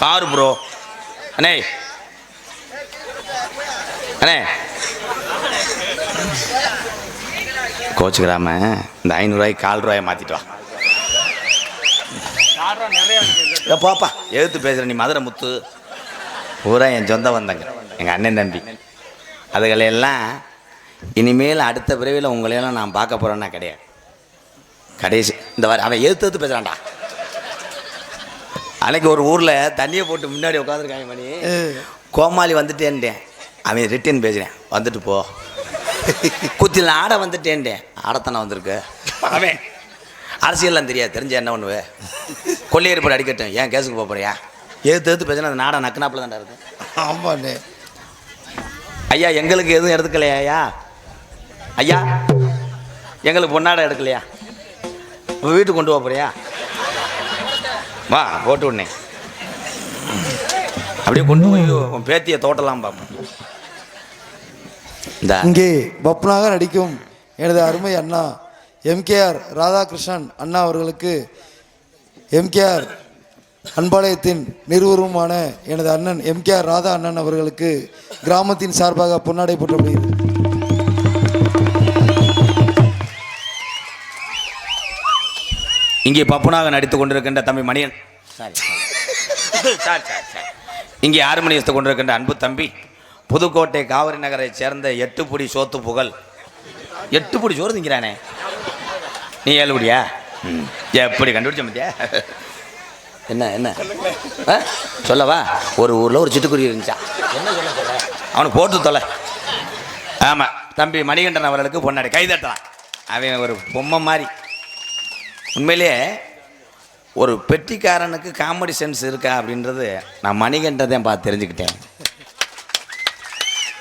Car bro அண்ணே. அண்ணே. கோச்சுக்கிறாம இந்த ஐநூறுரூவாய்க்கு கால் ரூபாயை மாற்றிட்டு வா. எழுத்து போப்பா பேசுகிற நீ மதுரை முத்து. பூரா என் சொந்த வந்தங்க எங்கள் அண்ணன் தம்பி. அதுகளையெல்லாம் இனிமேல் அடுத்த பிறவியில் உங்களையெல்லாம் நான் பார்க்க போகிறேன்னா கிடையாது. கடைசி இந்த வாரம் அவன் எழுத்து எடுத்து பேசுகிறான்டா அன்னைக்கு ஒரு ஊரில் தண்ணியை போட்டு முன்னாடி உட்காந்துருக்காங்க மணி. கோமாளி வந்துட்டேன்ட்டேன். அவன் ரிட்டன் பேசுகிறேன் வந்துட்டு போ. குத்தியில் ஆட வந்துட்டேன்ட்டேன். ஆடத்தானே வந்திருக்கு. அவன் அரசியல்லாம் தெரியாது. தெரிஞ்ச என்ன பண்ணுவே? கொள்ளையேற்பாடு அடிக்கட்டும். ஏன் கேஸுக்கு போக போறியா? எதிர்த்து எதிர்த்து பேசினா அந்த நாடை நக்குனாப்பில் தான்டா இருக்கு. ஆமாண்ணே. ஐயா எங்களுக்கு எதுவும் எடுத்துக்கலையா ஐயா? ஐயா எங்களுக்கு பொன்னாடை எடுக்கலையா? வீட்டுக்கு கொண்டு போக போறியா? வா போட்டு உடனே அப்படியே கொண்டு போய் உன் பேத்தியை தோட்டலாம் பார்ப்போம் இந்த. இங்கே பப்னாக நடிக்கும் எனது அருமை அண்ணா எம்கேஆர் ராதாகிருஷ்ணன் அண்ணா அவர்களுக்கு எம்கேஆர் அன்பாளையத்தின் நிறுவனமான எனது அண்ணன் எம்கேஆர் ராதா அண்ணன் அவர்களுக்கு கிராமத்தின் சார்பாக பொன்னாடை போற்றப்படுகிறது இங்கே பப்புனாக நடித்து கொண்டிருக்கின்ற தம்பி Maniyan. Sorry sorry. Sorry sorry இங்கே ஆறு மணி வசத்து கொண்டிருக்கின்ற அன்பு தம்பி. புதுக்கோட்டை காவிரி நகரைச் சேர்ந்த எட்டு புடி சோத்து புகழ். எட்டு புடி சோறு திங்கிறானே. நீ ஏழு புடியா? ம். எப்படி கண்டுபிடிச்ச மத்தியா என்ன என்ன? ஆ? சொல்லவா? ஒரு ஊரில் ஒரு சிட்டுக்குருவி இருந்துச்சா? என்ன சொல்ல சொல்ல அவனை போட்டு தொலை. ஆமாம் தம்பி மணிகண்டன் அவர்களுக்கு பொன்னாடி. கைதட்டலாம் அவன் ஒரு பொம்மை மாதிரி. உண்மையிலேயே ஒரு பெட்டிக்காரனுக்கு காமெடி சென்ஸ் இருக்கா அப்படின்றது நான் மணிகண்டதையும் பார்த்து தெரிஞ்சுக்கிட்டேன்.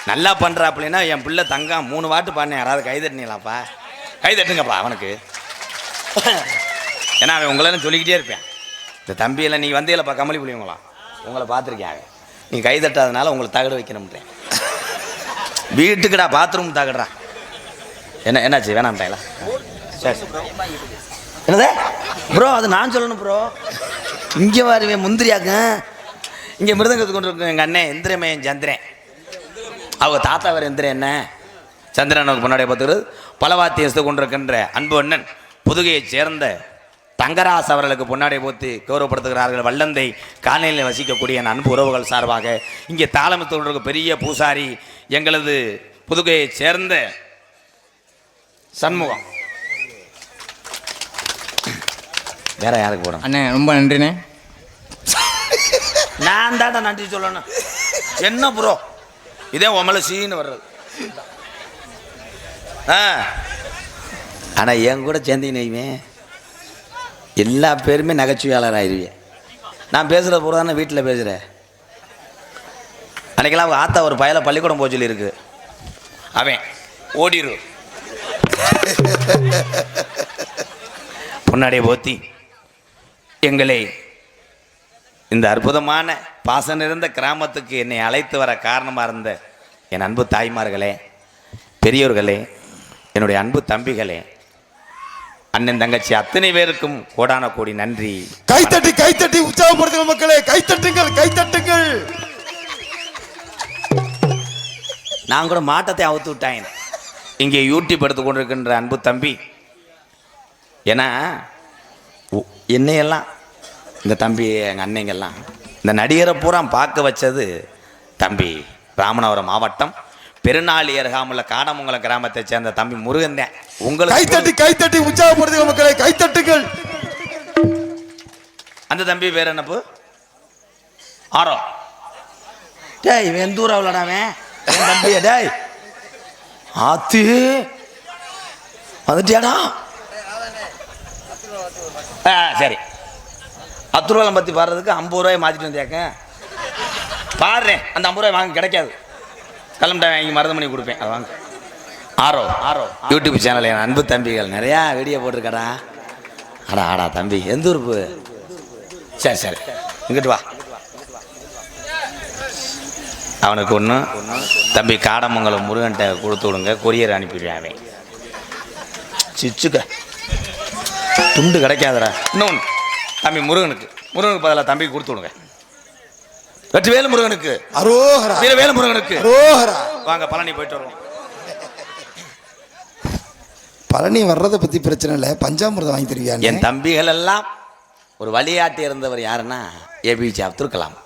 நல்லா பண்ணுறா அப்படின்னா என் பிள்ளை தங்கம் மூணு வாட்டு பாடினேன் யாராவது கை தட்டினீங்களாப்பா? கை தட்டுங்கப்பா அவனுக்கு. ஏன்னா அவன் உங்களன்னு சொல்லிக்கிட்டே இருப்பேன். இந்த தம்பியில் நீங்கள் வந்தீங்களப்பா கமலி புள்ளிவங்களாம் உங்களை பார்த்துருக்கேன் நீ கை தட்டாதனால உங்களை தகடு வைக்கணும்ன்றேன் வீட்டுக்குடா பாத்ரூம் தகடுறா. என்ன என்னாச்சு? வேணாம்ட்டாங்களா சரி. என்னதே? ப்ரோ அது நான் சொல்லணும் ப்ரோ. இங்கே வருவேன் முந்திரியாக்க இங்கே மிருதங்கத்து கொண்டு இருக்கோம் எங்கள் அண்ணன். இந்திரமயன் சந்திரன். அவங்க தாத்தா வர இந்திரன் என்ன? சந்திரனுக்கு முன்னாடி பார்த்துக்கிறது. பலவாத்தியத்தை கொண்டிருக்கின்ற அன்பு அண்ணன் புதுகையைச் சேர்ந்த தங்கராஸ் அவர்களுக்கு பொன்னாடை போத்து கௌரவப்படுத்துகிறார்கள். வல்லந்தை காலநிலையில் வசிக்கக்கூடிய அன்பு உறவுகள் சார்பாக இங்கே தாளமத்தோடு பெரிய பூசாரி எங்களது புதுகையைச் சேர்ந்த சண்முகம். வேற யாருக்கு போடணும் அண்ணே ரொம்ப நன்றிண்ணே. நான் தாண்டா நன்றி சொல்லணும். என்ன ப்ரோ இதே உமல சீன்னு வர்றது. ஆ. ஆனால் என் கூட சேர்ந்தீங்கன்னு எல்லா பேருமே நகைச்சுவையாளர் ஆயிடுவேன் நான் பேசுகிற பூரா தானே வீட்டில் பேசுகிறேன் அன்னைக்கெல்லாம் அவங்க ஆத்தா ஒரு பயல பள்ளிக்கூடம் போக சொல்லியிருக்கு. அவன் ஓடிரு. பொன்னாடியை போத்தி. எங்களை. இந்த அற்புதமான பாசம் நிறைந்த கிராமத்துக்கு என்னை அழைத்து வர காரணமாக இருந்த என் அன்பு தாய்மார்களே பெரியோர்களே என்னுடைய அன்பு தம்பிகளே அண்ணன் தங்கச்சி அத்தனை பேருக்கும் கோடான கோடி நன்றி. கைத்தட்டி கைத்தட்டி உற்சாகப்படுத்துங்கள் மக்களே கைத்தட்டுங்கள் கைத்தட்டுங்கள். நான் கூட மாட்டத்தை அவுத்து விட்டாங்க இங்கே யூடியூப் எடுத்து கொண்டிருக்கின்ற அன்பு தம்பி. ஏன்னா என்னையெல்லாம் இந்த தம்பி எங்கள் அன்னைங்கெல்லாம் இந்த நடிகரை பூரா பார்க்க வச்சது தம்பி ராமநாதபுரம் மாவட்டம் பெருநாளி அருகாமுள்ள காடமங்கலம் கிராமத்தை சேர்ந்த தம்பி முருகன் தான். உங்களுக்கு கைத்தட்டி கைத்தட்டி உற்சாகப்படுத்துங்கள் மக்களே கைத்தட்டுங்கள் அந்த தம்பி பேர் என்னப்பு? ஆரோ. டேய் இவன் எந்த ஊரா விளாடாமே என் தம்பியா டேய். ஆத்து. வந்துட்டியாடா? ஆ சரி. அத்துருவாலம் பற்றி பாடுறதுக்கு ஐம்பது ரூபாய் மாற்றிட்டு வந்தியாக்க பாடுறேன். அந்த ஐம்பது ரூபாய் வாங்க கிடைக்காது. கிளம்பிட்டா வாங்கி மருந்து பண்ணி கொடுப்பேன். அதை வாங்க. ஆரோ ஆரோ யூடியூப் சேனல் என் அன்பு தம்பிகள். நிறையா வீடியோ போட்டிருக்கடா. அடா ஆடா தம்பி. எந்த ஊருப்பு சரி சரி. இங்கிட்டு வா. அவனுக்கு ஒன்று தம்பி காடமங்கலம் முருகன்கிட்ட கொடுத்து விடுங்க. கொரியர் அனுப்பிடுவேன் அவன். சிச்சுக்க. துண்டு கிடைக்காதடா. இன்னொன்று தம்பி முருகனுக்கு. முருகனுக்கு பதிலாக தம்பிக்கு கொடுத்து விடுங்க. வெற்றிவேலு முருகனுக்கு. அரோஹரா வீரவேலு முருகனுக்கு. அரோஹரா வாங்க பழனி போயிட்டு வருவோம். பழனி வர்றதை பத்தி பிரச்சனை இல்லை. பஞ்சாமிர்தம் வாங்கி தருவியா என் தம்பிகள் எல்லாம் ஒரு வழிகாட்டி இருந்தவர் யாருன்னா ஏபிஜே அப்துல் கலாம்.